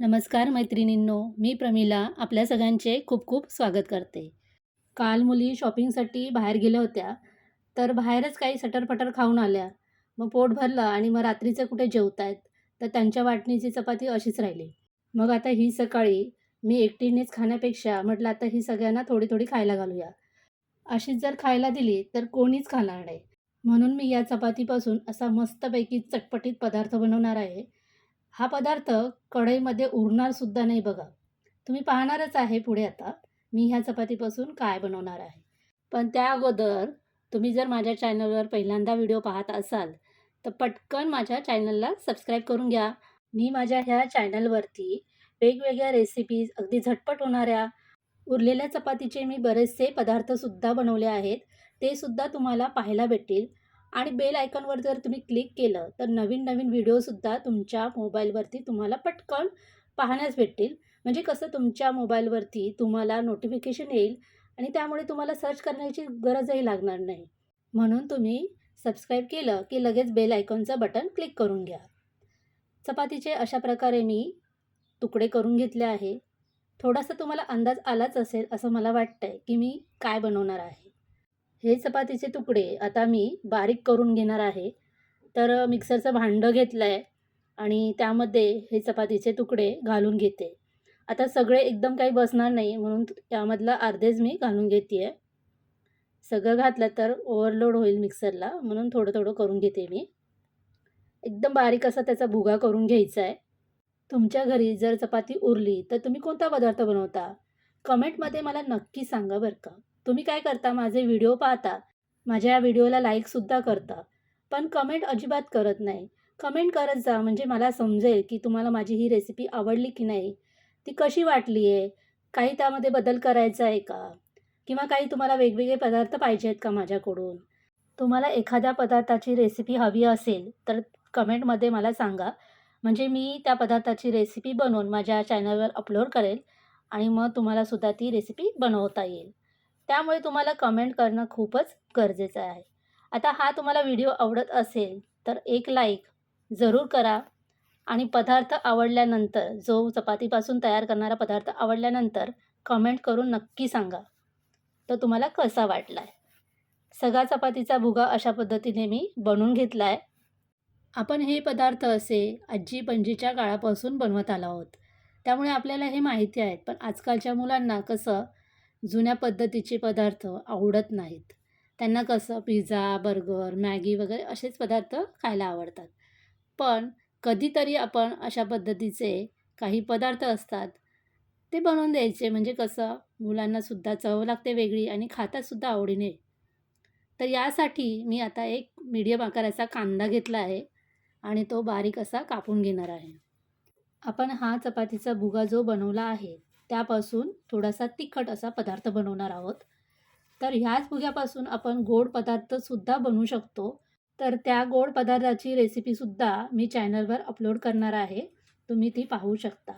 नमस्कार मैत्रिणींनो मी प्रमिला आपल्या सगळ्यांचे खूप खूप स्वागत करते. काल मुली शॉपिंगसाठी बाहेर गेल्या होत्या तर बाहेरच काही सटरपटर खाऊन आल्या. मग पोट भरलं आणि मग रात्रीचं कुठे जेवतायत तर त्यांच्या वाटणीची चपाती अशीच राहिली. मग आता ही सकाळी मी एकटीनेच खाण्यापेक्षा म्हटलं आता ही सगळ्यांना थोडी थोडी खायला घालूया. अशीच जर खायला दिली तर कोणीच खाणार नाही. म्हणून मी या चपातीपासून असा मस्तपैकी चटपटीत पदार्थ बनवणार आहे. हा पदार्थ कढईमध्ये उरणार सुद्धा नाही बघा. तुम्ही पाहणारच आहे पुढे आता मी ह्या चपातीपासून काय बनवणार आहे. पण त्या अगोदर तुम्ही जर माझ्या चॅनलवर पहिल्यांदा व्हिडिओ पाहत असाल तर पटकन माझ्या चॅनलला सबस्क्राईब करून घ्या. मी माझ्या ह्या चॅनलवरती वेगवेगळ्या रेसिपीज अगदी झटपट होणाऱ्या उरलेल्या चपातीचे मी बरेचसे पदार्थसुद्धा बनवले आहेत. ते सुद्धा तुम्हाला पाहायला भेटतील. आणि बेल आयकॉनवर जर तुम्ही क्लिक केलं तर नवीन नवीन व्हिडिओसुद्धा तुमच्या मोबाईलवरती तुम्हाला पटकन पाहण्यास भेटतील. म्हणजे कसं तुमच्या मोबाईलवरती तुम्हाला नोटिफिकेशन येईल आणि त्यामुळे तुम्हाला सर्च करण्याची गरजही लागणार नाही. म्हणून तुम्ही सबस्क्राईब केलं की लगेच बेल आयकॉनचं बटन क्लिक करून घ्या. चपातीचे अशा प्रकारे मी तुकडे करून घेतले आहे. थोडासा तुम्हाला अंदाज आलाच असेल असं मला वाटतं आहे की मी काय बनवणार आहे. हे चपातीचे तुकडे आता मी बारीक करून घेणार आहे. तर मिक्सरचं भांडं घेतलं आहे आणि त्यामध्ये हे चपातीचे तुकडे घालून घेते. आता सगळे एकदम काही बसणार नाही म्हणून त्यामधलं अर्धेच मी घालून घेते आहे सगळं घातलं तर ओव्हरलोड होईल मिक्सरला म्हणून थोडं थोडं करून घेते मी. एकदम बारीक असा त्याचा भुगा करून घ्यायचा आहे तुमच्या घरी जर चपाती उरली तर तुम्ही कोणता पदार्थ बनवता? कमेंटमध्ये मला नक्की सांगा बरं का. तुम्ही काय करता? माझे व्हिडिओ पाहता. माझ्या या व्हिडिओला लाईकसुद्धा करता. पण कमेंट अजिबात करत नाही. कमेंट करत जा म्हणजे मला समजेल की तुम्हाला माझी ही रेसिपी आवडली की नाही. ती कशी वाटली आहे? काही त्यामध्ये बदल करायचा आहे का? किंवा काही तुम्हाला वेगवेगळे पदार्थ पाहिजे आहेत का माझ्याकडून? तुम्हाला एखाद्या पदार्थाची रेसिपी हवी असेल तर कमेंटमध्ये मला सांगा. म्हणजे मी त्या पदार्थाची रेसिपी बनवून माझ्या चॅनलवर अपलोड करेल आणि मग तुम्हालासुद्धा ती रेसिपी बनवता येईल. त्यामुळे तुम्हाला कमेंट करणं खूपच गरजेचं आहे. आता हा तुम्हाला व्हिडिओ आवडत असेल तर एक लाईक जरूर करा. आणि पदार्थ आवडल्यानंतर जो चपातीपासून तयार करणारा पदार्थ आवडल्यानंतर कमेंट करून नक्की सांगा. तर तुम्हाला कसा वाटला आहे सगळा चपातीचा भुगा अशा पद्धतीने मी बनवून घेतला आहे आपण हे पदार्थ असे आजी पणजीच्या काळापासून बनवत आलो आहोत. त्यामुळे आपल्याला हे माहिती आहेत पण आजकालच्या मुलांना कसं जुन्या पद्धतीचे पदार्थ आवडत नाहीत. त्यांना कसं पिझ्झा बर्गर मॅगी वगैरे असेच पदार्थ खायला आवडतात. पण कधीतरी आपण अशा पद्धतीचे काही पदार्थ असतात ते बनवून द्यायचे. म्हणजे कसं मुलांनासुद्धा चव लागते वेगळी आणि खातातसुद्धा आवडीने. तर यासाठी मी आता एक मीडियम आकाराचा कांदा घेतला आहे आणि तो बारीक असा कापून घेणार आहे. आपण हा चपातीचा भुगा जो बनवला आहे त्यापासून थोडासा तिखट असा पदार्थ बनवणार आहोत. तर ह्याच भुग्यापासून आपण गोड पदार्थसुद्धा बनवू शकतो. तर त्या गोड पदार्थाची रेसिपीसुद्धा मी चॅनलवर अपलोड करणार आहे. तुम्ही ती पाहू शकता.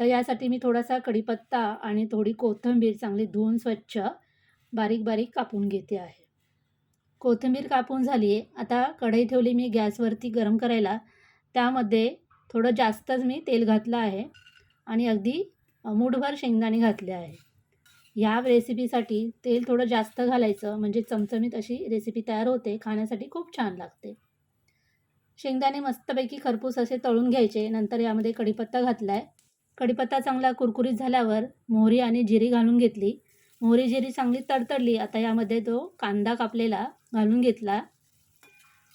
तर यासाठी मी थोडासा कढीपत्ता आणि थोडी कोथिंबीर चांगली धुवून स्वच्छ बारीक बारीक कापून घेते आहे. कोथिंबीर कापून झाली आहे. आता कढई ठेवली मी गॅसवरती गरम करायला. त्यामध्ये थोडं जास्तच मी तेल घातलं आहे. आणि अगदी मूठभर शेंगदाणे घातले आहे ह्या रेसिपीसाठी तेल थोडं जास्त घालायचं म्हणजे चमचमीत अशी रेसिपी तयार होते खाण्यासाठी खूप छान लागते. शेंगदाणे मस्तपैकी खरपूस असे तळून घ्यायचे नंतर यामध्ये कढीपत्ता घातला आहे कढीपत्ता चांगला कुरकुरीत झाल्यावर मोहरी आणि जिरी घालून घेतली. मोहरी जिरी चांगली तडतडली आता यामध्ये तो कांदा कापलेला घालून घेतला.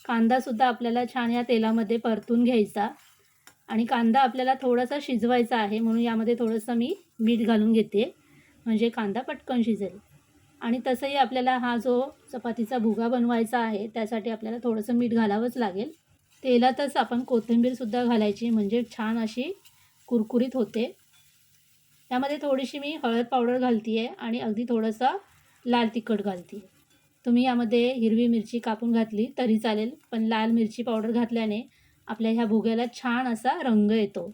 कांदासुद्धा आपल्याला छान या तेलामध्ये परतून घ्यायचा. आणि कांदा आपल्याला थोडासा शिजवायचा आहे म्हणून यामध्ये थोडंसं मी मीठ घालून घेते. म्हणजे कांदा पटकन शिजेल. आणि तसंही आपल्याला हा जो चपातीचा भुगा बनवायचा आहे त्यासाठी आपल्याला थोडंसं मीठ घालावंच लागेल. तेलातच आपण कोथिंबीरसुद्धा घालायची म्हणजे छान अशी कुरकुरीत होते. त्यामध्ये थोडीशी मी हळद पावडर घालते आहे आणि अगदी थोडंसं लाल तिखट घालते आहे तुम्ही यामध्ये हिरवी मिरची कापून घातली तरी चालेल पण लाल मिरची पावडर घातल्याने आपल्या ह्या भुग्याला छान असा रंग येतो.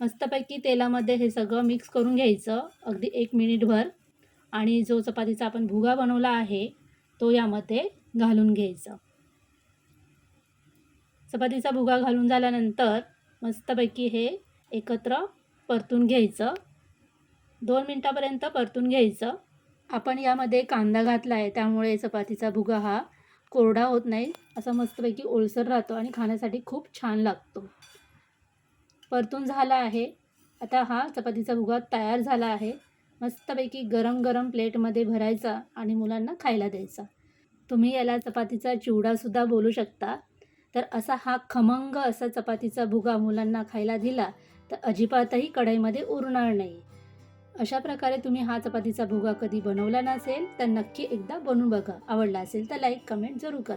मस्तपैकी तेलामध्ये हे सगळं मिक्स करून घ्यायचं. अगदी एक मिनिटभर आणि जो चपातीचा आपण भुगा बनवला आहे तो यामध्ये घालून घ्यायचा. चपातीचा भुगा घालून झाल्यानंतर मस्तपैकी हे एकत्र परतून घ्यायचं. दोन मिनटापर्यंत परतून घ्यायचं. आपण यामध्ये कांदा घातला आहे त्यामुळे चपातीचा भुगा हा कोरडा होत नाही असा मस्तपैकी ओलसर राहतो आणि खाण्यासाठी खूप छान लागतो. परतून झाला आहे. आता हा चपातीचा भुगा तयार झाला आहे. मस्तपैकी गरम गरम प्लेटमध्ये भरायचा आणि मुलांना खायला द्यायचा. तुम्ही याला चपातीचा चिवडासुद्धा बोलू शकता. तर असा हा खमंग असा चपातीचा भुगा मुलांना खायला दिला तर अजिबातही कढईमध्ये उरणार नाही. अशा प्रकारे तुम्ही हा चपातीचा भुगा कधी बनवला नसेल तर नक्की एकदा बनवून बघा. आवडला असेल तर लाईक कमेंट जरूर करा.